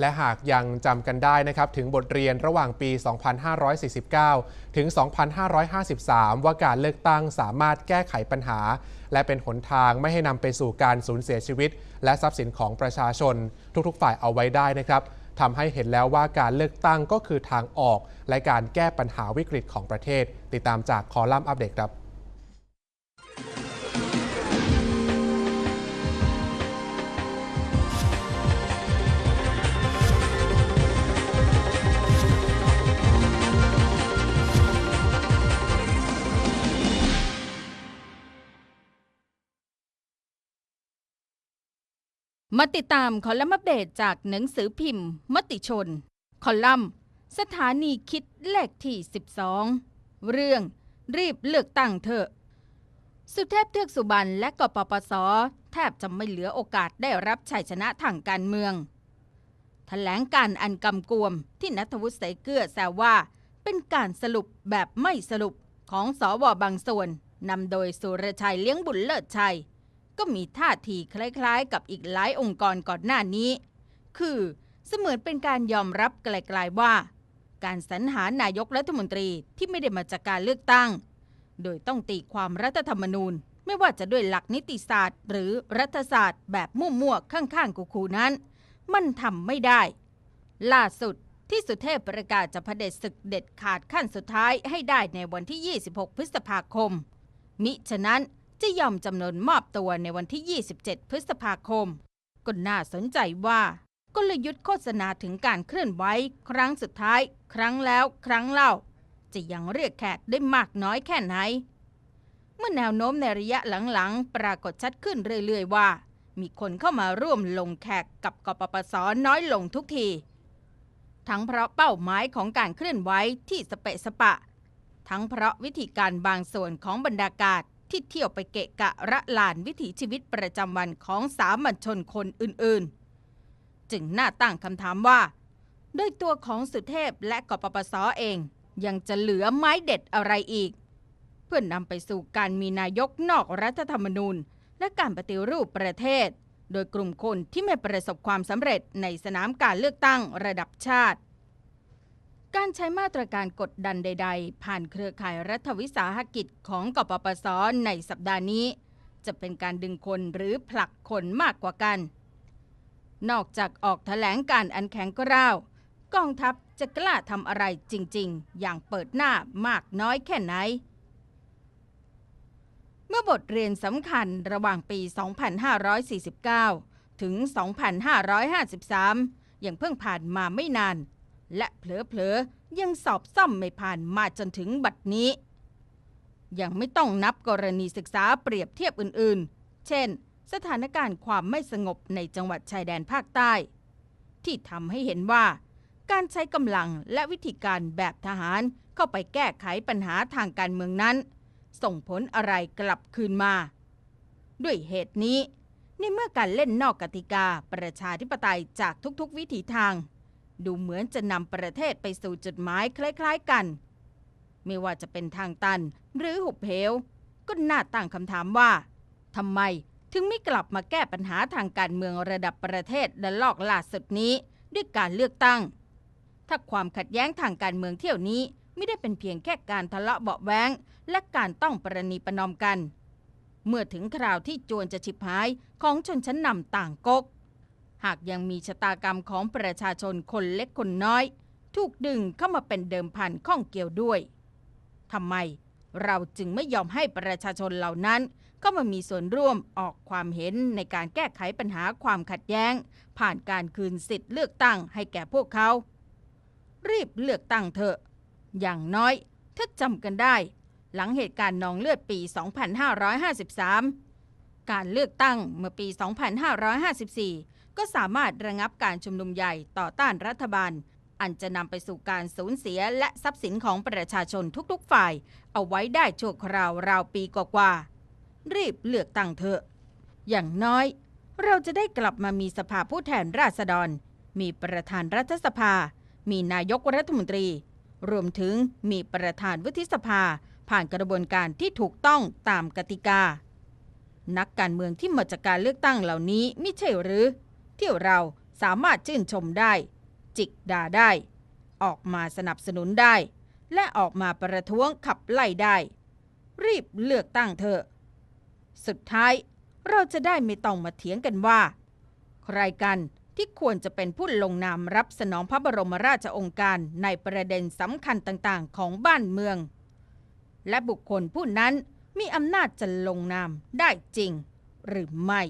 และหากยังจำกันได้นะครับถึงบทเรียนระหว่างปี 2549 ถึง 2553 ว่าการเลือกตั้งสามารถแก้ไขปัญหา และเป็นหนทางไม่ให้นำไปสู่การสูญเสียชีวิต และทรัพย์สินของประชาชน ทุกๆ ฝ่ายเอาไว้ได้นะครับทำให้เห็นแล้วว่าการเลือกตั้งก็คือทางออก และการแก้ปัญหาวิกฤตของประเทศ ติดตามจากคอลัมน์อัปเดตครับ มาติดตามคอลัมน์อัปเดตจากหนังสือพิมพ์ มติชน คอลัมน์ สถานีคิดเลขที่ 12 เรื่องรีบเลือกตั้งเถอะ สุเทพเทือกสุบรรณและกปปส แทบจะไม่เหลือโอกาสได้รับชัยชนะทางการเมืองถแถลงการอันกำกวมที่นัทวุฒิใสเกลือแซวว่า เป็นการสรุปแบบไม่สรุปของสอวบางส่วนนำโดยสุรชัยเลี้ยงบุญเลิศชัย ก็มีท่าทีคล้ายๆ กับอีกหลายองค์กรก่อนหน้านี้ คือเสมือนเป็นการยอมรับไกลๆว่า การสรรหานายกรัฐมนตรีที่ไม่ได้มาจากการเลือกตั้ง โดยต้องตีความรัฐธรรมนูญ ไม่ว่าจะด้วยหลักนิติศาสตร์ หรือรัฐศาสตร์ แบบมั่วๆข้างๆกูๆนั้น มันทำไม่ได้ ล่าสุดที่สุเทพประกาศจะเผด็จศึกเด็ดขาดขั้นสุดท้ายให้ได้ในวันที่ 26 พฤษภาคม มิฉะนั้น จะยอมจำนวนมอบตัวในวันที่ 27 พฤษภาคม ก็น่าสนใจว่ากลยุทธ์โฆษณาถึงการเคลื่อนไหวครั้งสุดท้าย ครั้งแล้วครั้งเล่า จะยังเรียกแขกได้มากน้อยแค่ไหน เมื่อแนวโน้มในระยะหลังๆ ปรากฏชัดขึ้นเรื่อยๆว่า มีคนเข้ามาร่วมลงแขกกับกปปสน้อยลงทุกที ทั้งเพราะเป้าหมายของการเคลื่อนไหวที่สเปะสปะ ทั้งเพราะวิธีการบางส่วนของบรรดากาศ ที่เที่ยวไปเกะกะระลานวิถีชีวิตประจำวันของสามัญชนคนอื่นๆ จึงน่าตั้งคำถามว่าโดยตัวของสุเทพและกปปสเอง ยังจะเหลือไม้เด็ดอะไรอีก เพื่อนนำไปสู่การมีนายกนอกรัฐธรรมนูญ และการปฏิรูปประเทศ โดยกลุ่มคนที่ไม่ประสบความสำเร็จในสนามการเลือกตั้งระดับชาติ การใช้มาตรการกดดันใด ๆ ผ่านเครือข่ายรัฐวิสาหกิจของกปปสในสัปดาห์นี้ จะเป็นการดึงคนหรือผลักคนมากกว่ากัน นอกจากออกแถลงการอันแข็งกร้าวกองทัพจะกล้าทำอะไรจริง ๆ อย่างเปิดหน้ามากน้อยแค่ไหน เมื่อบทเรียนสำคัญระหว่างปี 2549 ถึง 2553ยังเพิ่งผ่านมาไม่นาน และเผลอๆยังสอบซ่อมไม่ผ่านมาจนถึงบัดนี้ ยังไม่ต้องนับกรณีศึกษาเปรียบเทียบอื่นๆ เช่น สถานการณ์ความไม่สงบในจังหวัดชายแดนภาคใต้ ที่ทำให้เห็นว่า การใช้กำลังและวิธีการแบบทหารเข้าไปแก้ไขปัญหาทางการเมืองนั้น ส่งผลอะไรกลับคืนมา ด้วยเหตุนี้ในเมื่อการเล่นนอกกติกาประชาธิปไตยจากทุกๆ วิถีทาง ดูเหมือนจะนำประเทศไปสู่จุดหมายคล้ายๆกัน ไม่ว่าจะเป็นทางตันหรือหุบเหว ก็น่าตั้งคำถามว่าทำไมถึงไม่กลับมาแก้ปัญหาทางการเมืองระดับประเทศระลอกล่าสุดนี้ด้วยการเลือกตั้ง ถ้าความขัดแย้งทางการเมืองเที่ยวนี้ไม่ได้เป็นเพียงแค่การทะเลาะเบาะแว้งและการต้องประนีประนอมกัน เมื่อถึงคราวที่จวนจะฉิบหายของชนชั้นนำต่างก๊ก หากยังมีชะตากรรมของประชาชนคนเล็กคนน้อย ถูกดึงเข้ามาเป็นเดิมพันข้องเกี่ยวด้วยทำไมเราจึงไม่ยอมให้ประชาชนเหล่านั้นเข้ามามีส่วนร่วมออกความเห็นในการแก้ไขปัญหาความขัดแย้ง ผ่านการคืนสิทธิ์เลือกตั้งให้แก่พวกเขา รีบเลือกตั้งเถอะ อย่างน้อยถ้าจำกันได้ หลังเหตุการณ์นองเลือดปี 2553 การเลือกตั้งเมื่อปี 2554 ก็สามารถระงับการชุมนุมใหญ่ต่อต้านรัฐบาล อันจะนำไปสู่การสูญเสียและทรัพย์สินของประชาชนทุกๆฝ่าย เอาไว้ได้ชั่วคราวราวปีกว่าๆรีบเลือกตั้งเถอะ อย่างน้อย เราจะได้กลับมามีสภาผู้แทนราษฎร มีประธานรัฐสภา มีนายกรัฐมนตรี รวมถึงมีประธานวุฒิสภา ผ่านกระบวนการที่ถูกต้องตามกติกา นักการเมืองที่มาจากการเลือกตั้งเหล่านี้ไม่ใช่หรือ ที่เราสามารถชื่นชมได้ จิกด่าได้ ออกมาสนับสนุนได้ และออกมาประท้วงขับไล่ได้ รีบเลือกตั้งเถอะ สุดท้ายเราจะได้ไม่ต้องมาเถียงกันว่า ใครกันที่ควรจะเป็นผู้ลงนามรับสนองพระบรมราชองค์การในประเด็นสำคัญต่างๆ ของบ้านเมือง และบุคคลผู้นั้นมีอำนาจจะลงนามได้จริงหรือไม่